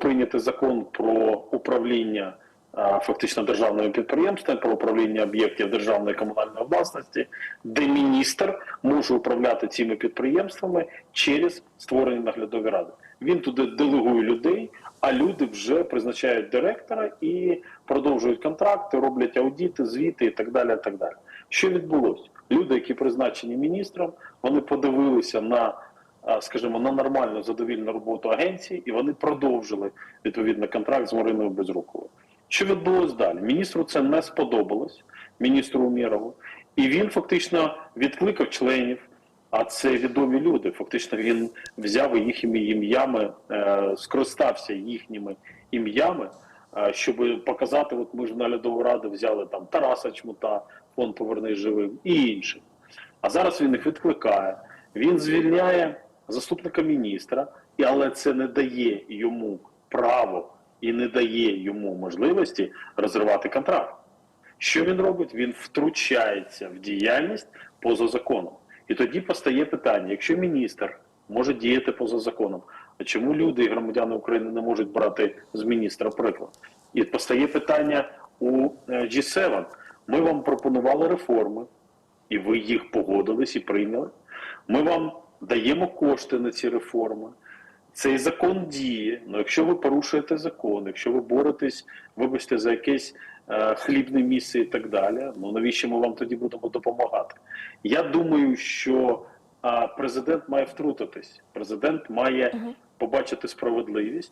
прийнятий закон про управління фактично державними підприємствами, про управління об'єктів державної комунальної власності, де міністр може управляти цими підприємствами через створені наглядові ради. Він туди делегує людей, а люди вже призначають директора і продовжують контракти, роблять аудіти, звіти і так далі. І так далі. Що відбулося? Люди, які призначені міністром, вони подивилися на скажімо, на нормальну задовільну роботу агенції, і вони продовжили відповідно контракт з Мариною Безруковою. Що відбулось далі? Міністру це не сподобалось, міністру Умєрову, і він фактично відкликав членів. А це відомі люди. Фактично він взяв їхніми ім'ями, е, скористався їхніми ім'ями, е, щоб показати, от ми ж в наглядову раду взяли там Тараса Чмута, фонд Повернись живим і інших. А зараз він їх відкликає. Він звільняє заступника міністра, і але це не дає йому право і не дає йому можливості розривати контракт. Що він робить? Він втручається в діяльність поза законом. І тоді постає питання: якщо міністр може діяти поза законом, а чому люди і громадяни України не можуть брати з міністра приклад? І постає питання у е, G7. Ми вам пропонували реформи, і ви їх погодились і прийняли. Ми вам даємо кошти на ці реформи. Цей закон діє. Ну, якщо ви порушуєте закон, якщо ви боретесь, вибачте, за якесь е, хлібне місце і так далі, ну навіщо ми вам тоді будемо допомагати? Я думаю, що е, президент має втрутитись. Президент має побачити справедливість